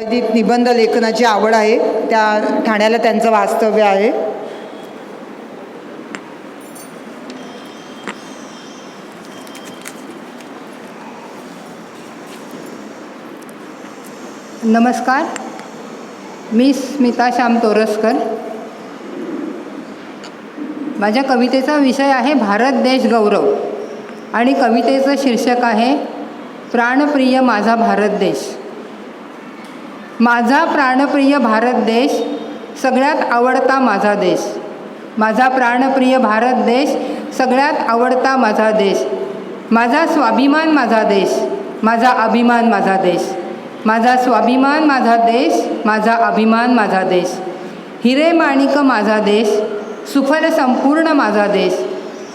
निबंध लेखनाची आवड आहे. त्या ठाण्याला त्यांचं वास्तव्य आहे. नमस्कार. मी स्मिता श्याम तोरसकर. माझ्या कवितेचा विषय आहे भारत देश गौरव. आणि कवितेचं शीर्षक आहे प्राणप्रिय माझा भारत देश. माझा प्राणप्रिय भारत देश सगळ्यात आवडता माझा देश. माझा प्राणप्रिय भारत देश सगळ्यात आवडता माझा देश. माझा स्वाभिमान माझा देश माझा अभिमान माझा देश. माझा स्वाभिमान माझा देश माझा अभिमान माझा देश. हिरे माणिक माझा देश सुफल संपूर्ण माझा देश.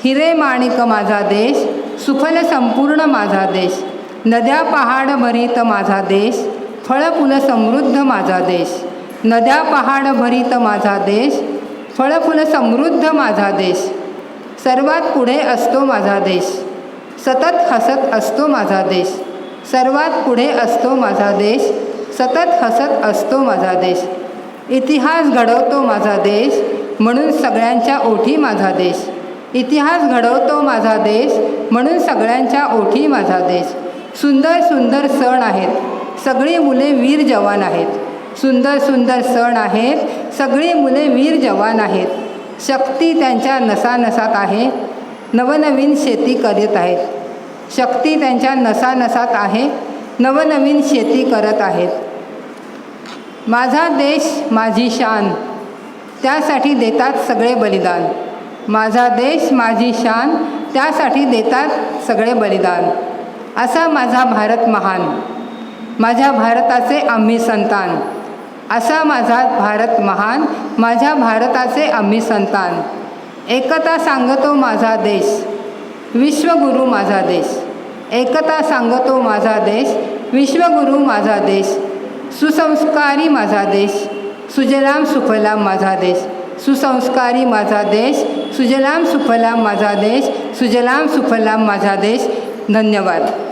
हिरे माणिक माझा देश सुफल संपूर्ण माझा देश. नद्या पहाड भरीत माझा देश फळफुल समृद्ध माझा देश नद्या पहाड भरीत माझा देश फळफुल समृद्ध माझा देश सर्वात पुढे असतो माझा देश सतत हसत असतो माझा देश सर्वात पुढे असतो माझा देश सतत हसत असतो माझा देश इतिहास घडवतो माझा देश म्हणून सगळ्यांच्या ओठी माझा देश इतिहास घडवतो माझा देश म्हणून सगळ्यांच्या ओठी माझा देश सुंदर सुंदर सण आहेत सगळी मुले वीर जवान आहेत. सुंदर सुंदर सण आहेत. सगळी मुले वीर जवान आहेत. शक्ती त्यांच्या नसानसात आहे. नवनवीन शेती करीत आहेत. शक्ती त्यांच्या नसानसात आहे. नवनवीन शेती करत आहेत. माझा देश माझी शान. त्यासाठी देतात सगळे बलिदान. माझा देश माझी शान. त्यासाठी देतात सगळे बलिदान. असा माझा भारत महान. माझ्या भारताचे आम्ही संतान. असा माझा भारत महान माझ्या भारताचे आम्ही संतान. एकता सांगतो माझा देश. विश्वगुरू माझा देश. एकता सांगतो माझा देश. विश्वगुरू माझा देश. सुसंस्कारी माझा देश. सुजलाम सुफलाम माझा देश. सुसंस्कारी माझा देश. सुजलाम सुफलाम माझा देश. सुजलाम सुफलाम माझा देश. धन्यवाद.